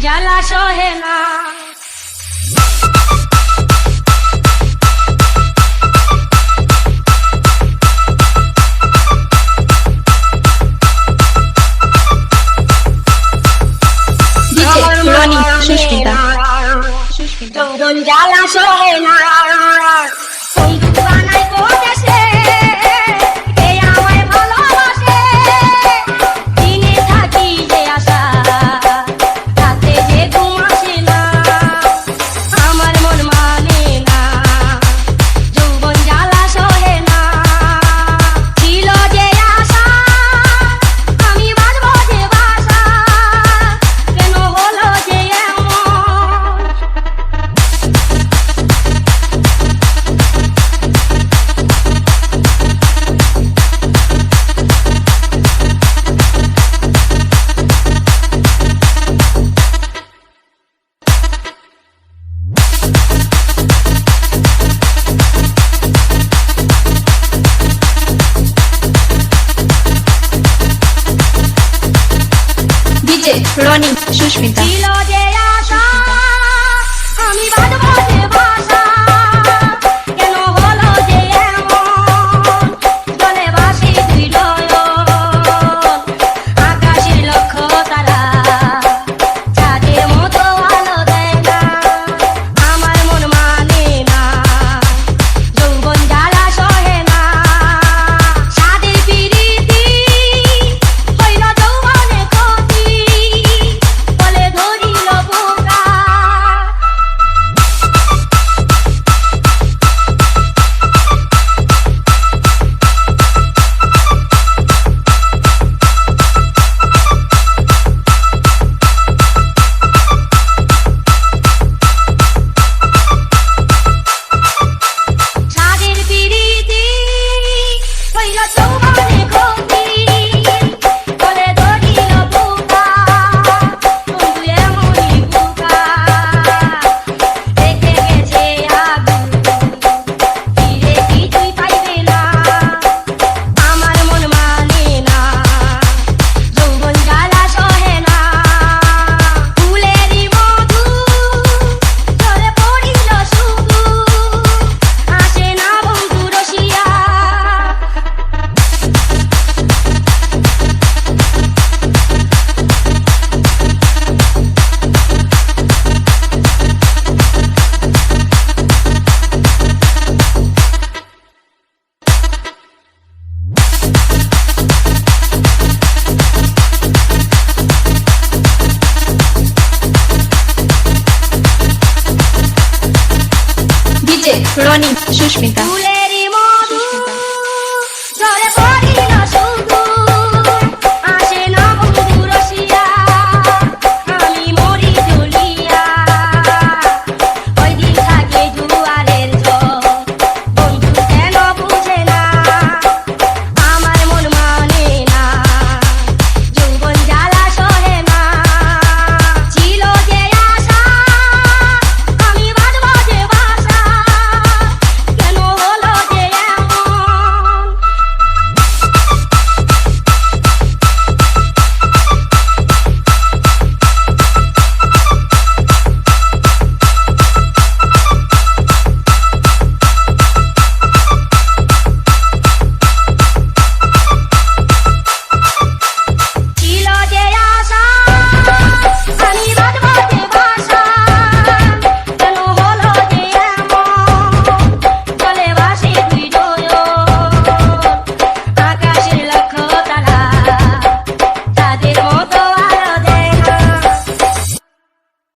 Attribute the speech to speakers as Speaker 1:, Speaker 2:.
Speaker 1: জ্বালা সহে না।
Speaker 2: সুস্মিতা। সুস্মিতা
Speaker 1: জ্বালা সহে না Learning, Sushmita.
Speaker 2: DJ Roni
Speaker 1: Shushmita.